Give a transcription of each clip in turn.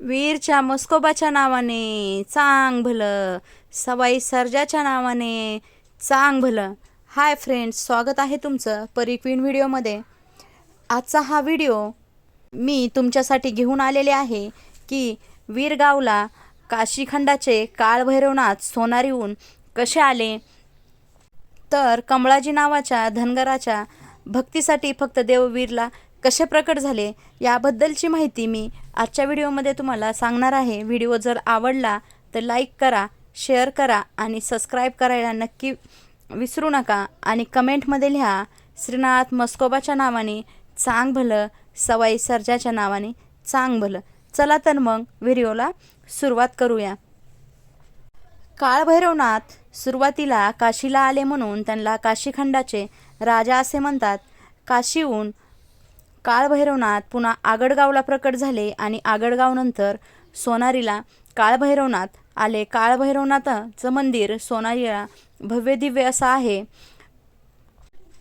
वीरच्या मस्कोबाच्या नावाने चांग भलं. सवाई सर्जाच्या नावाने चांग भलं. हाय फ्रेंड्स स्वागत आहे तुमचं परिक्वीन व्हिडिओमध्ये. आजचा हा व्हिडिओ मी तुमच्यासाठी घेऊन आलेले आहे की वीरगावला काशीखंडाचे काळभैरवनाथ सोनारीहून कसे आले? तर कमळाजी नावाच्या धनगराच्या भक्तीसाठी फक्त देववीरला कसे प्रकट झाले याबद्दलची माहिती मी आजच्या व्हिडिओमध्ये तुम्हाला सांगणार आहे. व्हिडिओ जर आवडला तर लाईक करा शेअर करा आणि सबस्क्राईब करायला नक्की विसरू नका. आणि कमेंटमध्ये लिहा श्रीनाथ मस्कोबाच्या नावाने चांग भलं सवाई सर्जाच्या नावाने चांग भलं. चला तर मग व्हिडिओला सुरुवात करूया. काळभैरवनाथ सुरुवातीला काशीला आले म्हणून त्यांना काशीखंडाचे राजा असे म्हणतात. काशीहून काळभैरवनाथ पुन्हा आगडगावला प्रकट झाले आणि आगडगावनंतर सोनारीला काळभैरवनाथ आले. काळभैरवनाथाचं मंदिर सोनारीला भव्य दिव्य असं आहे.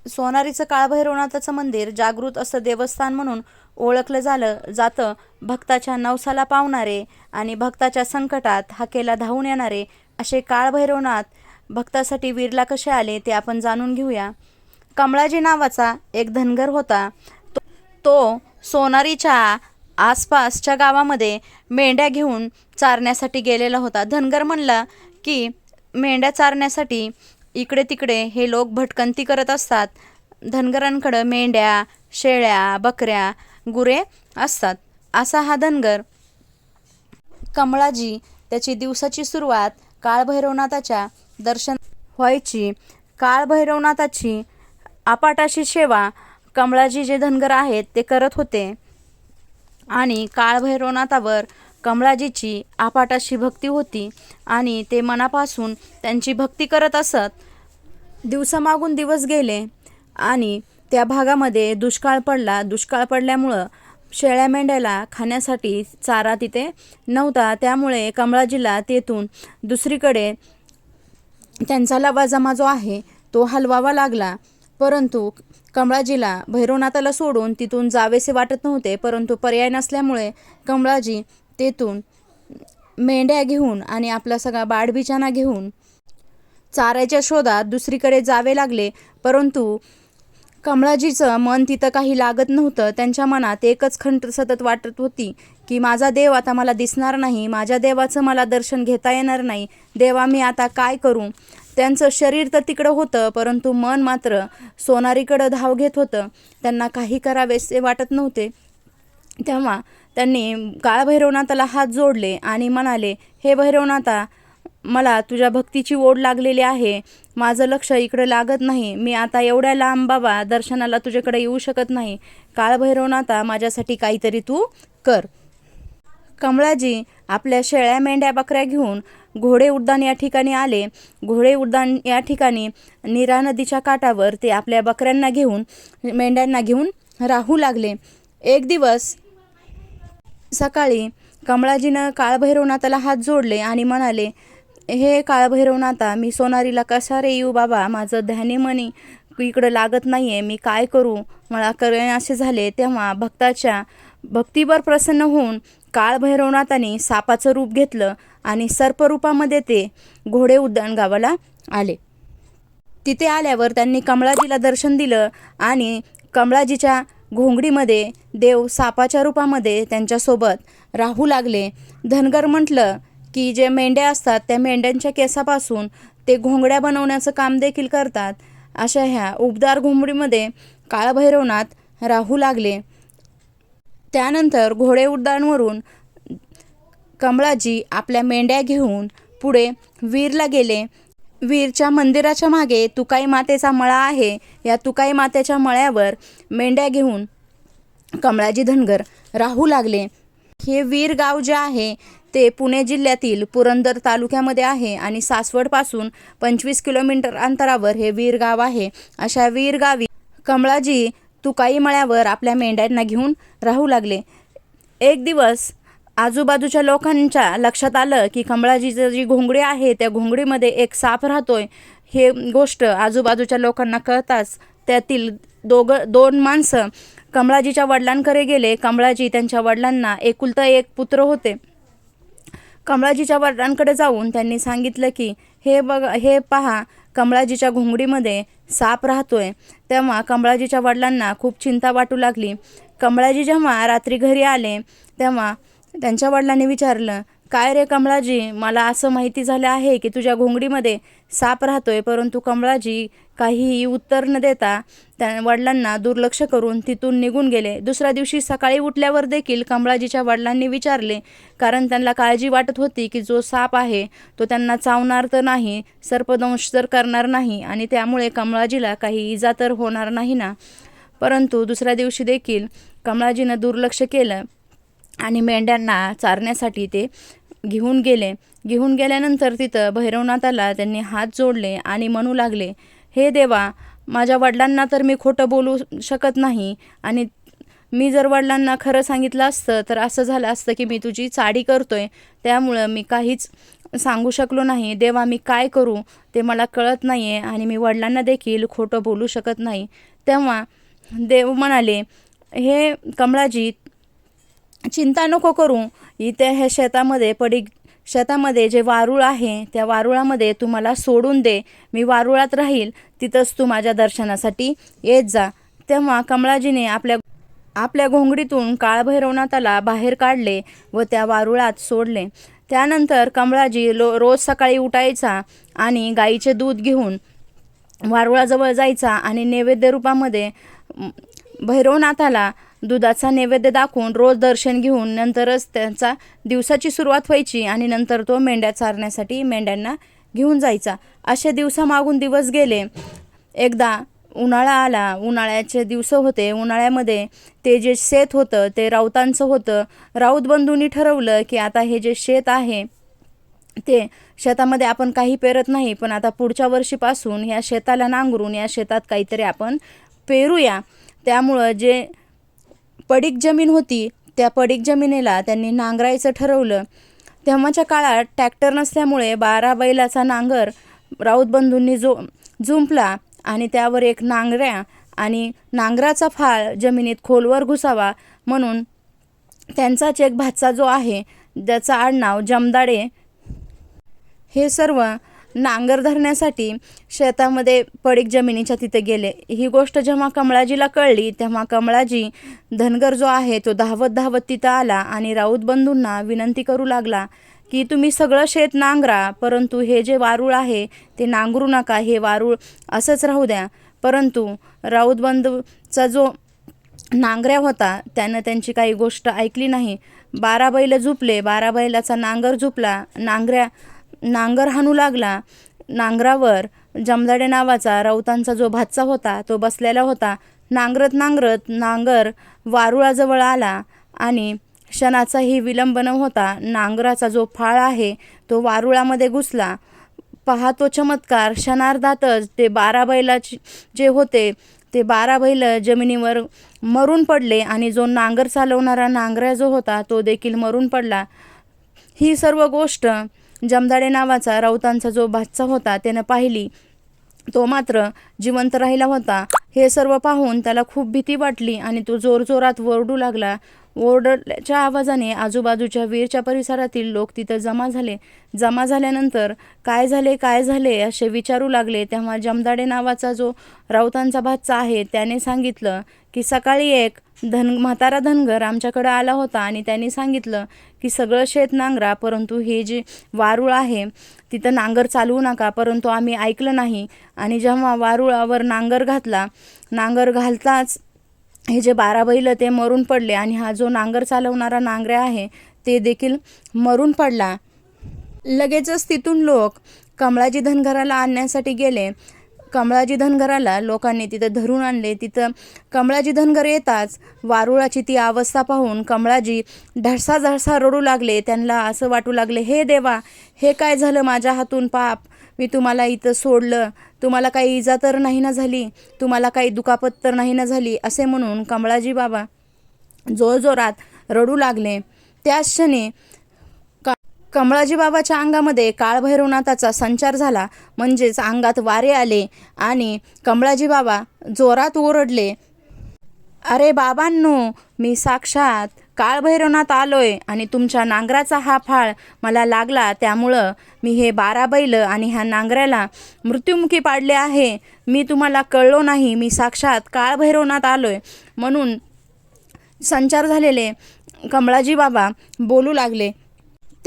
सोनारीचं काळभैरवनाथाचं मंदिर जागृत असं देवस्थान म्हणून ओळखलं झालं जातं. भक्ताच्या नवसाला पावणारे आणि भक्ताच्या संकटात हाकेला धावून येणारे असे काळभैरवनाथ भक्तासाठी वीरला कसे आले ते आपण जाणून घेऊया. कमळाजी नावाचा एक धनगर होता. तो- सोनारीच्या आसपासच्या गावामध्ये मेंढ्या घेऊन चारण्यासाठी गेलेला होता. धनगर म्हणला की मेंढ्या चारण्यासाठी इकडे तिकडे हे लोक भटकंती करत असतात. धनगरांकडं मेंढ्या शेळ्या बकऱ्या गुरे असतात. असा हा धनगर कमळाजी त्याची दिवसाची सुरुवात काळभैरवनाथाच्या दर्शन व्हायची. काळभैरवनाथाची आपाटाशी सेवा कमळाजी जे धनगर आहेत ते करत होते. आणि काळभैरवनाथावर कमळाजीची आपाटाशी भक्ती होती आणि ते मनापासून त्यांची भक्ती करत असत. दिवसामागून दिवस गेले आणि त्या भागामध्ये दुष्काळ पडला. दुष्काळ पडल्यामुळं शेळ्या मेंढ्याला खाण्यासाठी चारा तिथे नव्हता. त्यामुळे कमळाजीला तेथून दुसरीकडे त्यांचा लवाजमा जो आहे तो हलवावा लागला. परंतु कमळाजीला भैरवनाथाला सोडून तिथून जावेसे वाटत नव्हते परंतु पर्याय नसल्यामुळे कमळाजी तेथून मेंढ्या घेऊन आणि आपला सगळा बाडबिचाना घेऊन चाऱ्याच्या शोधात दुसरीकडे जावे लागले परंतु कमळाजीचं मन तिथं काही लागत नव्हतं. त्यांच्या मनात एकच खंत सतत वाटत होती की माझा देव आता मला दिसणार नाही माझ्या देवाचं मला दर्शन घेता येणार नाही. देवा मी आता काय करू? त्यांचं शरीर तर तिकडं होतं परंतु मन मात्र सोनारीकडं धाव घेत होतं. त्यांना काही करावेसे वाटत नव्हते. तेव्हा त्यांनी काळभैरवनाथाला हात जोडले आणि म्हणाले हे भैरवनाथा मला तुझ्या भक्तीची ओढ लागलेली आहे. माझं लक्ष इकडे लागत नाही. मी आता एवढ्या लांब बाबा दर्शनाला तुझ्याकडे येऊ शकत नाही. काळभैरवनाथा माझ्यासाठी काहीतरी तू कर. कमळाजी आपल्या शेळ्या मेंढ्या बकऱ्या घेऊन घोडे उड्डाण या ठिकाणी आले. घोडे उड्डाण या ठिकाणी नीरा नदीच्या काठावर ते आपल्या बकऱ्यांना घेऊन मेंढ्यांना घेऊन राहू लागले. एक दिवस सकाळी कमळाजीनं काळभैरवनाथाला हात जोडले आणि म्हणाले हे काळभैरवनाथा मी सोनारीला कसा रे येऊ बाबा? माझं ध्याने मनी. इकडं लागत नाही आहे मी काय करू? मला करणे असे झाले तेव्हा भक्ताच्या भक्तीवर प्रसन्न होऊन काळभैरवनाथाने सापाचं रूप घेतलं आणि सर्परूपामध्ये ते घोडे उड्डाण गावाला आले. तिथे आल्यावर त्यांनी कमळाजीला दर्शन दिलं आणि कमळाजीच्या घोंगडीमध्ये देव सापाच्या रूपामध्ये त्यांच्यासोबत राहू लागले. धनगर म्हटलं की जे मेंढ्या असतात त्या मेंढ्यांच्या केसापासून ते घोंगड्या बनवण्याचं काम देखील करतात. अशा ह्या उबदार घोंगडीमध्ये काळभैरवनाथ राहू लागले. त्यानंतर घोडे उड्डाणवरून कमळाजी आपल्या मेंढ्या घेऊन पुढे वीरला गेले. वीरच्या मंदिराच्या मागे तुकाई मातेचा मळा आहे. या तुकाई मातेच्या मळ्यावर मेंढ्या घेऊन कमळाजी धनगर राहू लागले. हे वीर गाव जे आहे ते पुणे जिल्ह्यातील पुरंदर तालुक्यामध्ये आहे आणि सासवडपासून पंचवीस किलोमीटर अंतरावर हे वीर गाव आहे. अशा वीर गावी कमळाजी तुकाई मळ्यावर आपल्या मेंढ्यांना घेऊन राहू लागले. एक दिवस आजूबाजूच्या लोकांच्या लक्षात आलं की कमळाजीचं जी घोंगडी आहे त्या घोंगडीमध्ये एक साप राहतोय. हे गोष्ट आजूबाजूच्या लोकांना कळताच त्यातील दोघं दोन माणसं कमळाजीच्या वडिलांकडे गेले. कमळाजी त्यांच्या वडिलांना एकुलता एक पुत्र होते. कमळाजीच्या वडिलांकडे जाऊन त्यांनी सांगितलं की हे बघ हे पहा कमळाजीच्या घोंगडीमध्ये साप राहतोय. तेव्हा कमळाजीच्या वडिलांना खूप चिंता वाटू लागली. कमळाजी जेव्हा रात्री घरी आले तेव्हा त्यांच्या वडिलांनी विचारलं काय रे कमळाजी मला असं माहिती झालं आहे की तुझ्या घोंगडीमध्ये साप राहतोय परंतु कमळाजी काहीही उत्तर न देता त्या वडिलांना दुर्लक्ष करून तिथून निघून गेले. दुसऱ्या दिवशी सकाळी उठल्यावर देखील कमळाजीच्या वडिलांनी विचारले कारण त्यांना काळजी वाटत होती की जो साप आहे तो त्यांना चावणार तर नाही सर्पदंश तर करणार नाही आणि त्यामुळे कमळाजीला काही इजा तर होणार नाही ना. परंतु दुसऱ्या दिवशी देखील कमळाजीनं दुर्लक्ष केलं आणि मेंढ्यांना चारण्यासाठी ते घेऊन गेले. घेऊन गेल्यानंतर तिथं भैरवनाथाला त्यांनी हात जोडले आणि म्हणू लागले हे देवा माझ्या वडिलांना तर मी खोटं बोलू शकत नाही आणि मी जर वडिलांना खरं सांगितलं असतं तर असं झालं असतं की मी तुझी चाडी करतोय. त्यामुळं मी काहीच सांगू शकलो नाही. देवा मी काय करू? ते मला कळत नाही आहे आणि मी वडिलांना देखील खोटं बोलू शकत नाही. तेव्हा देव म्हणाले हे कमळाजी चिंता नको करू. इथे ह्या शेतामध्ये पडी शेतामध्ये जे वारुळ आहे त्या वारुळामध्ये तू मला सोडून दे. मी वारुळात राहील तिथंच तू माझ्या दर्शनासाठी येत जा. तेव्हा कमळाजीने आपल्या आपल्या घोंगडीतून काळभैरवनाथाला बाहेर काढले व त्या वारुळात सोडले. त्यानंतर कमळाजी लो रोज सकाळी उठायचा आणि गाईचे दूध घेऊन वारुळाजवळ जायचा आणि नैवेद्य रूपामध्ये भैरवनाथाला दुधाचा नैवेद्य दाखवून रोज दर्शन घेऊन नंतरच त्यांचा दिवसाची सुरुवात व्हायची आणि नंतर तो मेंढ्या चारण्यासाठी मेंढ्यांना घेऊन जायचा. असे दिवसामागून दिवस गेले. एकदा उन्हाळा आला. उन्हाळ्याचे दिवस होते. उन्हाळ्यामध्ये ते जे शेत होतं ते राऊतांचं होतं. राऊत बंधूंनी ठरवलं की आता हे जे शेत आहे ते शेतामध्ये आपण काही पेरत नाही पण आता पुढच्या वर्षीपासून ह्या शेताला नांगरून या शेतात काहीतरी आपण पेरूया. त्यामुळं जे पडीक जमीन होती त्या पडीक जमिनीला त्यांनी नांगरायचं ठरवलं. तेव्हाच्या काळात ट्रॅक्टर नसल्यामुळे बारा बैलाचा नांगर राऊत बंधूंनी जो जुंपला आणि त्यावर एक नांगऱ्या आणि नांगराचा फाळ जमिनीत खोलवर घुसावा म्हणून त्यांचाच एक भाचा जो आहे ज्याचं आडनाव जमदाडे. हे सर्व नांगर धरण्यासाठी शेतामध्ये पडीक जमिनीच्या तिथे गेले. ही गोष्ट जेव्हा कमळाजीला कळली तेव्हा कमळाजी धनगर जो आहे तो धावत धावत तिथं आला आणि राऊत बंधूंना विनंती करू लागला की तुम्ही सगळं शेत नांगरा परंतु हे जे वारूळ आहे ते नांगरू नका हे वारूळ असंच राहू द्या. परंतु राऊत बंधूचा जो नांगऱ्या होता त्यानं त्यांची काही गोष्ट ऐकली नाही. बारा बैल झुपले बारा बैलाचा नांगर झुपला. नांगऱ्या नांगर हाणू लागला. नांगरावर जमदाडे नावाचा राऊतांचा जो भातचा होता तो बसलेला होता. नांगरत नांगरत नांगर वारुळाजवळ आला आणि क्षणाचाही विलंब न होता नांगराचा जो फाळ आहे तो वारुळामध्ये घुसला. पाहतो चमत्कार क्षणार्धातच ते बारा बैलाचे जे होते ते बारा बैल जमिनीवर मरून पडले आणि जो नांगर चालवणारा नांगऱ्या जो होता तो देखील मरून पडला. ही सर्व गोष्ट जमदाडे नावाचा राऊतांचा जो बादशाह होता त्यानं पाहिली. तो मात्र जिवंत राहिला होता. हे सर्व पाहून त्याला खूप भीती वाटली आणि तो जोरजोरात वरडू लागला. ओरडल्याच्या आवाजाने आजूबाजूच्या वीरच्या परिसरातील लोक तिथं जमा झाले. जमा झाल्यानंतर काय झाले काय झाले असे विचारू लागले. तेव्हा जमदाडे नावाचा जो राऊतांचा भाचा आहे त्याने सांगितलं की सकाळी एक धन म्हातारा धनगर आमच्याकडं आला होता आणि त्यांनी सांगितलं की सगळं शेत नांगरा परंतु हे जे वारूळ आहे तिथं नांगर चालवू नका परंतु आम्ही ऐकलं नाही. आणि जेव्हा वारुळावर नांगर घातला नांगर घालताच हे जे बारा बैल ते मरून पडले आणि हा जो नांगर चालवणारा नांगऱ्या आहे ते देखील मरून पडला. लगेचच तिथून लोक कमळाजी धनगराला आणण्यासाठी गेले. कमळाजी धनगराला लोकांनी तिथं धरून आणले. तिथं कमळाजी धनगर येताच वारुळाची ती अवस्था पाहून कमळाजी ढळसा ढळसा रडू लागले. त्यांना असं वाटू लागले हे देवा हे काय झालं माझ्या हातून पाप? मी तुम्हाला इथं सोडलं. तुम्हाला काही इजा तर नाही ना झाली. तुम्हाला काही दुखापत तर नाही ना झाली असे म्हणून कमळाजी बाबा जोरजोरात रडू लागले. त्या क्षणी का कमळाजी बाबाच्या अंगामध्ये काळभैरवनाथाचा संचार झाला. म्हणजेच अंगात वारे आले आणि कमळाजी बाबा जोरात ओरडले अरे बाबांनो मी साक्षात काळभैरवनाथ आलोय आणि तुमच्या नांगराचा हा फाळ मला लागला त्यामुळं मी हे बारा बैल आणि ह्या नांगऱ्याला मृत्युमुखी पाडले आहे. मी तुम्हाला कळलो नाही मी साक्षात काळभैरवनाथ आलोय. म्हणून संचार झालेले कमळाजी बाबा बोलू लागले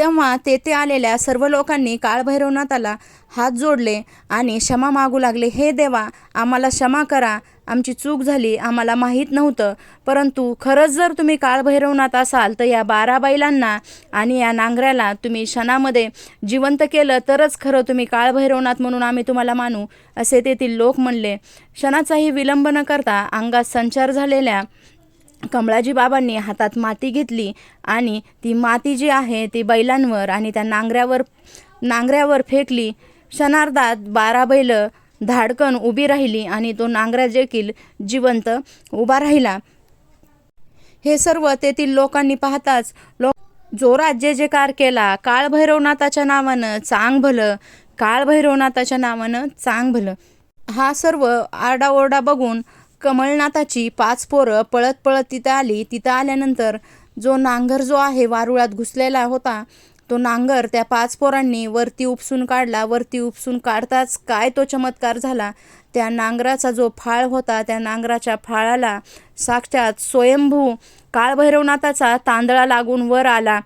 तेव्हा तेथे आलेल्या सर्व लोकांनी काळभैरवनाथाला हात जोडले आणि क्षमा मागू लागले हे देवा आम्हाला क्षमा करा. आमची चूक झाली आम्हाला माहीत नव्हतं. परंतु खरंच जर तुम्ही काळभैरवनाथ असाल तर या बारा बैलांना आणि या नांगऱ्याला तुम्ही क्षणामध्ये जिवंत केलं तरच खरं तुम्ही काळभैरवनाथ म्हणून आम्ही तुम्हाला मानू असे तेथील लोक म्हणले. क्षणाचाही विलंब न करता अंगात संचार झालेल्या कमळाजी बाबांनी हातात माती घेतली आणि ती माती जी आहे ती बैलांवर आणि त्या नांगऱ्यावर नांगऱ्यावर फेकली. क्षणार्धात बारा बैल धाडकन उभी राहिली आणि तो नांगरा देखील जिवंत उभा राहिला. हे सर्व तेथील लोकांनी पाहताच लोक जोरात जे जे कार केला काळभैरवनाथाच्या नावानं चांग भलं काळभैरवनाथाच्या नावानं चांग भलं. हा सर्व आरडाओरडा बघून कमलनाथाची पाच पोरं पळत पळत तिथं आली. तिथं आल्यानंतर जो नांगर जो आहे वारुळात घुसलेला होता तो नांगर त्या पाच पोरांनी वरती उपसून काढला. वरती उपसून काढताच काय तो चमत्कार झाला? त्या नांगराचा जो फाळ होता त्या नांगराच्या फाळाला साक्षात स्वयंभू काळभैरवनाथाचा तांदळा लागून वर आला.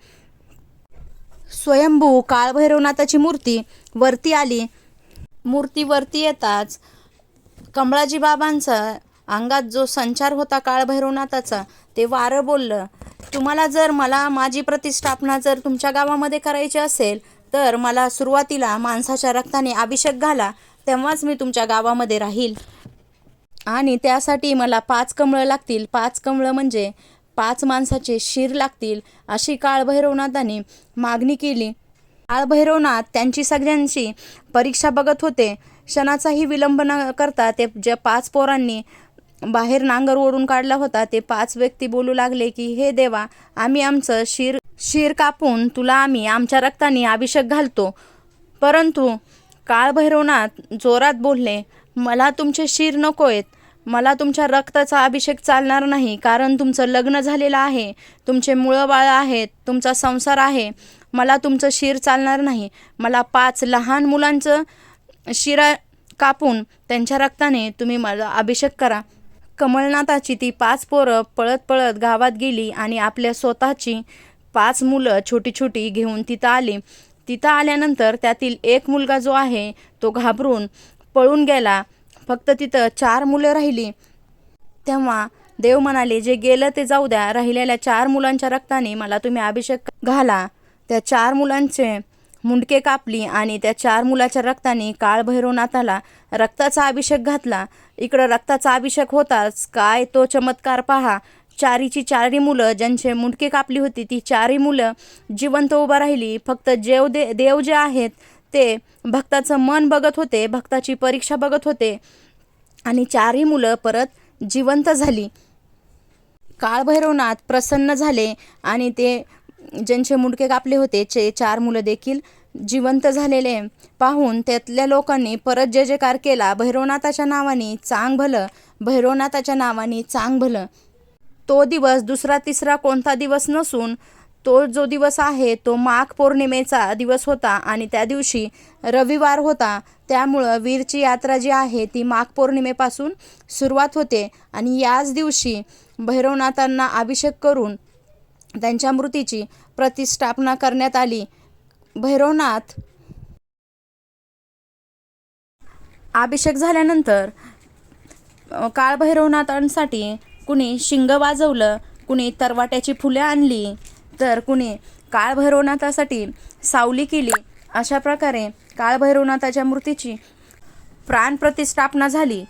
स्वयंभू काळभैरवनाथाची मूर्ती वरती आली. मूर्ती वरती येताच कमळाजी बाबांचा अंगात जो संचार होता काळभैरवनाथाचा ते वारं बोललं. तुम्हाला जर मला माझी प्रतिष्ठापना जर तुमच्या गावामध्ये करायची असेल तर मला सुरुवातीला माणसाच्या रक्ताने अभिषेक घाला तेव्हाच मी तुमच्या गावामध्ये राहील. आणि त्यासाठी मला पाच कमळं लागतील. पाच कमळं म्हणजे पाच माणसाचे शिर लागतील अशी काळभैरवनाथाने मागणी केली. काळभैरवनाथ त्यांची सगळ्यांची परीक्षा बघत होते. क्षणाचाही विलंब न करता ते ज्या पाच पोरांनी बाहेर नांगर ओढून काढला होता ते पाच व्यक्ती बोलू लागले की हे देवा आम्ही आमचं शिर शिर कापून तुला आम्ही आमच्या रक्ताने अभिषेक घालतो. परंतु काळभैरवनाथ जोरात बोलले मला तुमचे शिर नको आहेत मला तुमच्या रक्ताचा अभिषेक चालणार नाही कारण तुमचं लग्न झालेलं आहे. तुमचे मुळं बाळ आहेत तुमचा संसार आहे. मला तुमचं शिर चालणार नाही. मला पाच लहान मुलांचं शिरा कापून त्यांच्या रक्ताने तुम्ही मला अभिषेक करा. कमलनाथाची ती पाच पोरं पळत पळत गावात गेली आणि आपल्या स्वतःची पाच मुलं छोटी छोटी घेऊन तिथं आली. तिथं आल्यानंतर त्यातील एक मुलगा जो आहे तो घाबरून पळून गेला. फक्त तिथं चार मुलं राहिली. तेव्हा देव म्हणाले जे गेलं ते जाऊ द्या. राहिलेल्या चार मुलांच्या रक्ताने मला तुम्ही अभिषेक घाला. त्या चार मुलांचे मुंडके कापली आणि त्या चार मुलाच्या रक्ताने काळभैरवनाथाला रक्ताचा अभिषेक घातला. इकडं रक्ताचा अभिषेक होताच काय तो चमत्कार पहा. चारीची चारी मुलं ज्यांचे मुंडके कापली होती ती चारही मुलं जिवंत उभा राहिली. फक्त जेव दे देव जे आहेत ते भक्ताचं मन बघत होते भक्ताची परीक्षा बघत होते. आणि चारही मुलं परत जिवंत झाली. काळभैरवनाथ प्रसन्न झाले आणि ते ज्यांचे मुंडके कापले होते चे चार मुलं देखील जिवंत झालेले. पाहून त्यातल्या लोकांनी परत जय जयकार केला. भैरवनाथाच्या नावाने चांग भलं भैरवनाथाच्या नावाने चांग भलं. तो दिवस दुसरा तिसरा कोणता दिवस नसून तो जो दिवस आहे तो माघ पौर्णिमेचा दिवस होता आणि त्या दिवशी रविवार होता. त्यामुळं वीरची यात्रा जी आहे ती माघ पौर्णिमेपासून सुरुवात होते आणि याच दिवशी भैरवनाथांना अभिषेक करून त्यांच्या मूर्तीची प्रतिष्ठापना करण्यात आली. भैरवनाथ. अभिषेक झाल्यानंतर काळभैरवनाथांसाठी कुणी शिंग वाजवलं कुणी तरवाट्याची फुले आणली तर कुणी काळभैरवनाथासाठी सावली केली अशा प्रकारे काळभैरवनाथाच्या मूर्तीची प्राणप्रतिष्ठापना झाली.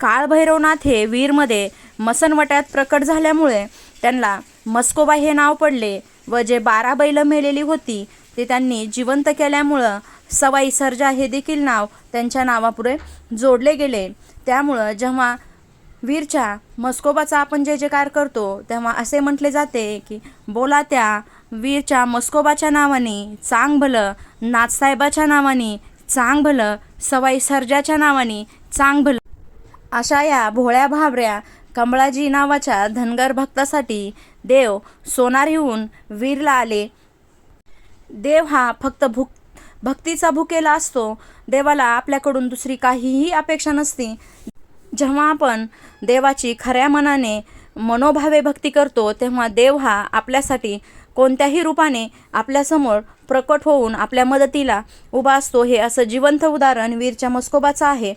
काळभैरवनाथ हे वीरमध्ये मसनवट्यात प्रकट झाल्यामुळे त्यांना मस्कोबा हे नाव पडले व जे बारा बैलं मेलेली होती ते त्यांनी जिवंत केल्यामुळं सवाई सर्जा हे देखील नाव त्यांच्या नावापुढे जोडले गेले. त्यामुळं जेव्हा वीरच्या मस्कोबाचा आपण जे जयकार करतो तेव्हा असे म्हटले जाते की बोला त्या वीरच्या मस्कोबाच्या नावाने चांग भलं नाथसाहेबाच्या नावाने चांग भलं सवाई सर्जाच्या नावाने चांग भलं. अशा या भोळ्या भाबऱ्या कमळाजी नावाच्या धनगर भक्तासाठी देव सोनारीहून वीरला आले. देव हा फक्त भुक भक्तीचा भुकेला असतो. देवाला आपल्याकडून दुसरी काहीही अपेक्षा नसती. जेव्हा आपण देवाची खऱ्या मनाने मनोभावे भक्ती करतो तेव्हा देव हा आपल्यासाठी कोणत्याही रूपाने आपल्यासमोर प्रकट होऊन आपल्या मदतीला उभा असतो. हे असं जिवंत उदाहरण वीरच्या मस्कोबाचं आहे.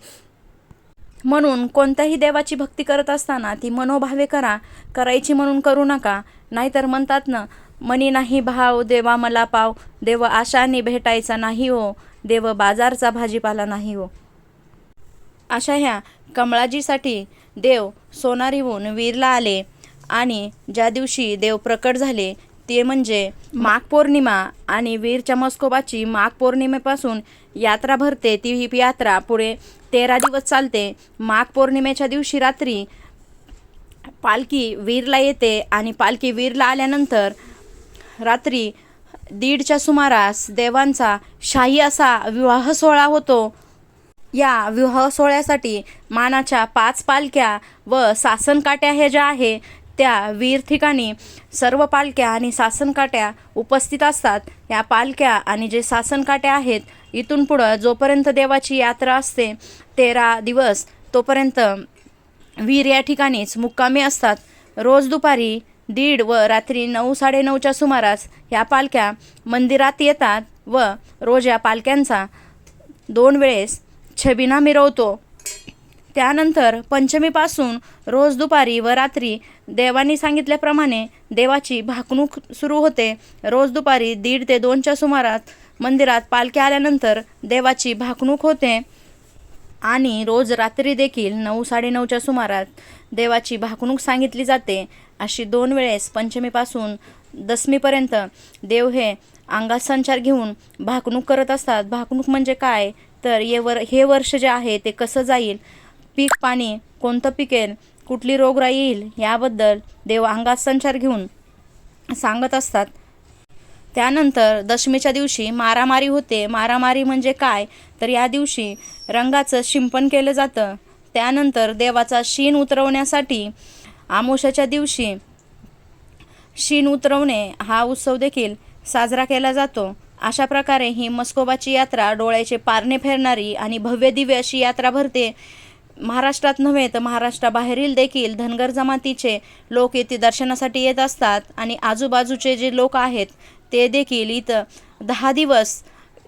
म्हणून कोणत्याही देवाची भक्ती करत असताना ती मनोभावे करा. करायची म्हणून करू नका. नाहीतर म्हणतात ना मनी नाही भाव देवा मला पाव. देव आशाने भेटायचा नाही हो. देव बाजारचा भाजीपाला नाही हो. अशा ह्या कमळाजीसाठी देव सोनारीहून वीरला आले आणि ज्या दिवशी देव प्रकट झाले ते म्हणजे माघ पौर्णिमा आणि वीरच्या मस्कोबाची माघ पौर्णिमेपासून यात्रा भरते. ती ही यात्रा पुढे तेरा दिवस चालते. माघ पौर्णिमेच्या दिवशी रात्री पालखी वीरला येते आणि पालखी वीरला आल्यानंतर रात्री दीडच्या सुमारास देवांचा शाही असा विवाह सोहळा होतो. या विवाह सोहळ्यासाठी मानाच्या पाच पालख्या व सासनकाट्या ह्या ज्या आहे त्या वीर ठिकाणी सर्व पालख्या आणि सासनकाट्या उपस्थित असतात. या पालख्या आणि जे सासनकाट्या आहेत इथून पुढं जोपर्यंत देवाची यात्रा असते तेरा दिवस तोपर्यंत वीर या ठिकाणीच मुक्कामी असतात. रोज दुपारी दीड व रात्री नऊ साडेनऊच्या सुमारास ह्या पालख्या मंदिरात येतात व रोज या पालख्यांचा दोन वेळेस छबिना मिरवतो. त्यानंतर पंचमीपासून रोज दुपारी व रात्री देवानी सांगितल्याप्रमाणे देवाची भाकणूक सुरू होते. रोज दुपारी दीड ते दोनच्या सुमारात मंदिरात पालख्या आल्यानंतर देवाची भाकणूक होते आणि रोज रात्री देखील नऊ साडेनऊच्या सुमारास देवाची भाकणूक सांगितली जाते. अशी दोन वेळेस पंचमीपासून दसमीपर्यंत देव हे अंगात संचार घेऊन भाकणूक करत असतात. भाकणूक म्हणजे काय? तर ये वर हे वर्ष जे आहे ते कसं जाईल? पीक पाणी कोणतं पिकेल? कुठली रोगराई येईल? याबद्दल देव अंगात संचार घेऊन सांगत असतात. त्यानंतर दशमीच्या दिवशी मारामारी होते. मारामारी म्हणजे काय? तर या दिवशी रंगाचं शिंपण केलं जातं. त्यानंतर देवाचा शीण उतरवण्यासाठी आमोशाच्या दिवशी शीण उतरवणे हा उत्सव देखील साजरा केला जातो. अशा प्रकारे ही मस्कोबाची यात्रा डोळ्याचे पारणे फेरणारी आणि भव्य दिव्य अशी यात्रा भरते. महाराष्ट्रात नव्हे तर महाराष्ट्राबाहेरील देखील धनगर जमातीचे लोक येथे दर्शनासाठी येत असतात आणि आजूबाजूचे जे लोक आहेत ते देखील इथं दहा दिवस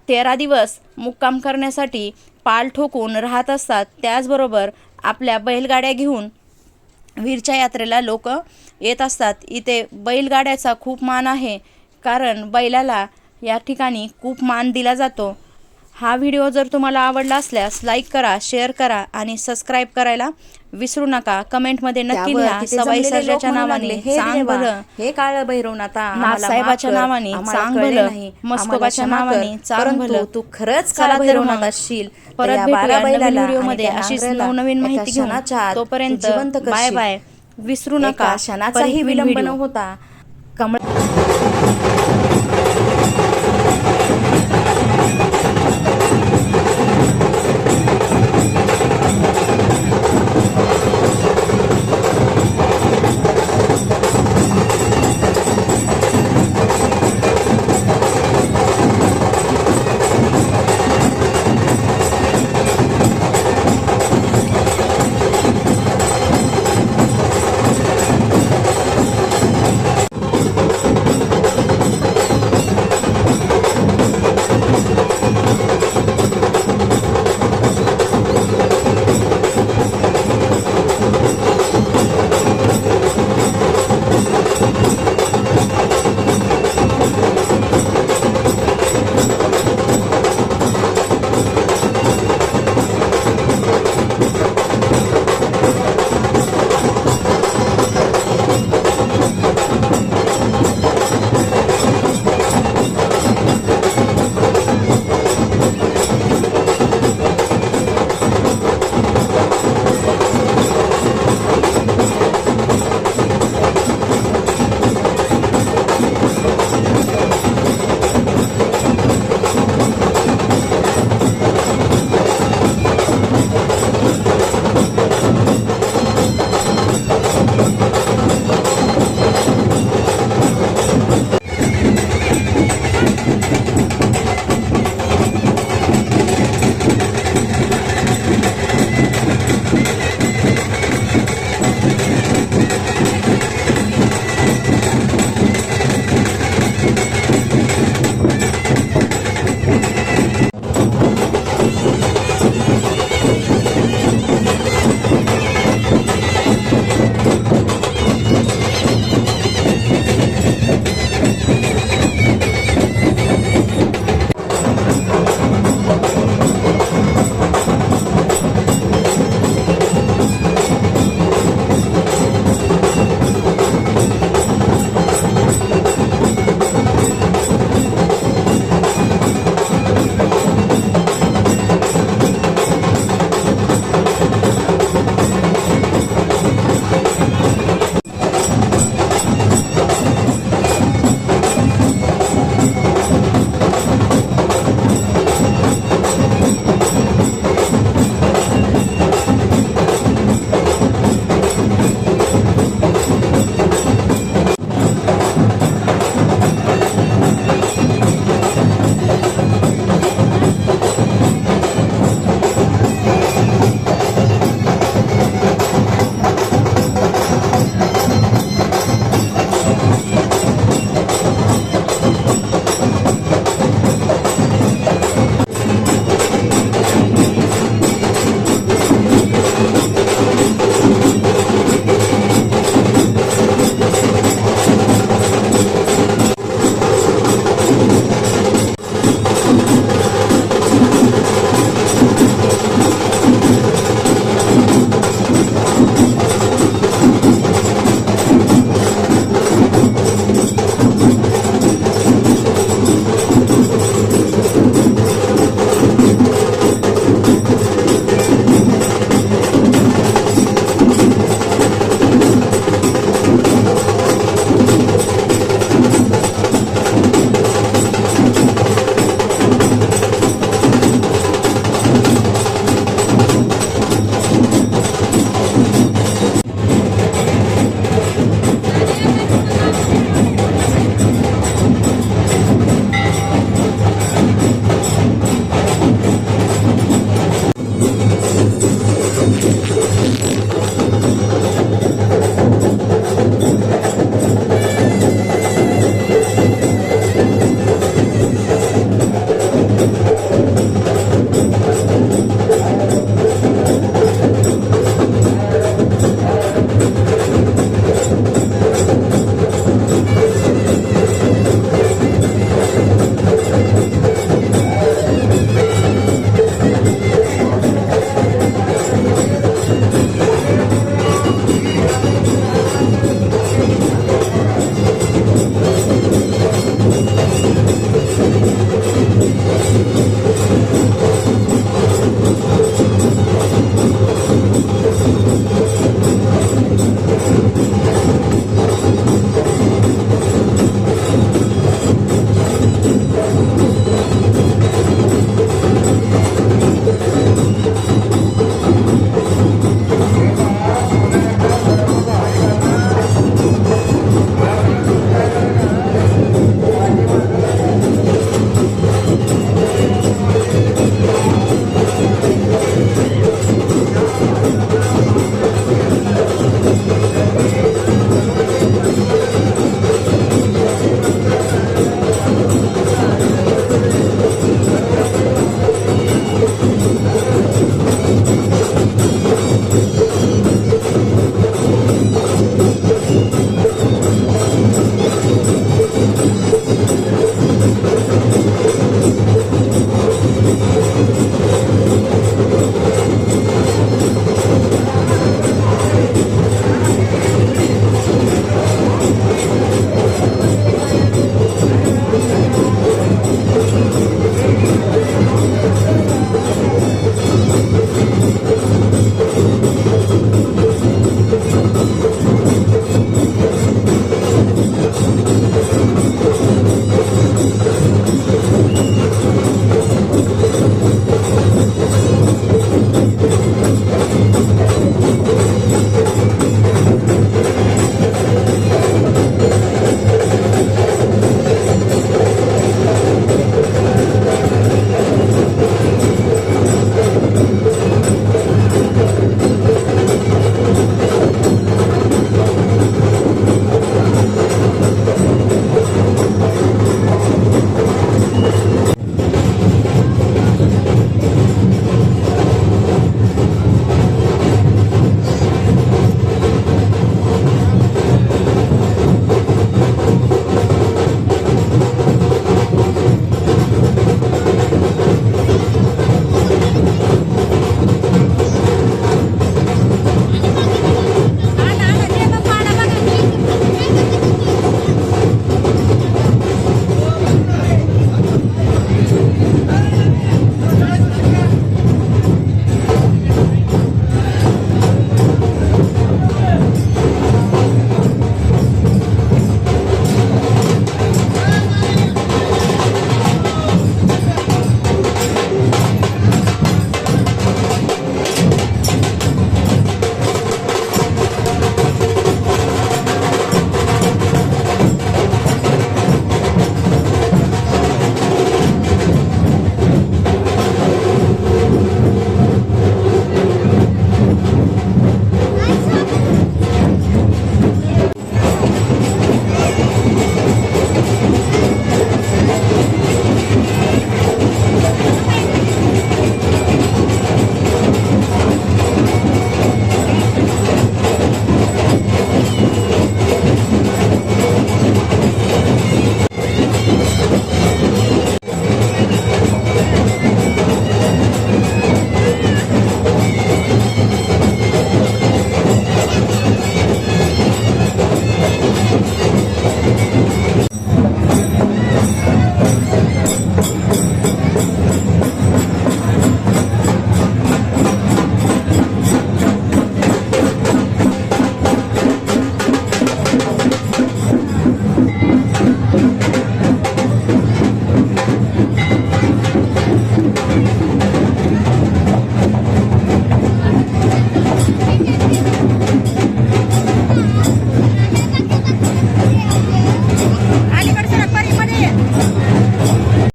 तेरा दिवस मुक्काम करण्यासाठी पाल ठोकून राहत असतात. त्याचबरोबर आपल्या बैलगाड्या घेऊन वीरच्या यात्रेला लोक येत असतात. इथे बैलगाड्याचा खूप मान आहे कारण बैलाला या ठिकाणी खूप मान दिला जातो. हा व्हिडिओ जर तुम्हाला आवडला असल्यास लाईक करा शेअर करा आणि सबस्क्राईब करायला विसरू नका. कमेंटमध्ये नक्की त्यावर लिहा सवाई सर्जाच्या नावाने. "हे देवा, भलं हे काळ भैरवनाथा नाथसाहेबाच्या नावाने भलं, नाही, मस्कोबाच्या नावाने परंतु भलं. तू खरंच काळ भैरवनाथ असशील परत बारा व्हिडिओमध्ये अशीच नवनवीन माहिती घेऊन तोपर्यंत बाय. बाय. विसरू नका. क्षणाचाही विलंब न. होता कमळ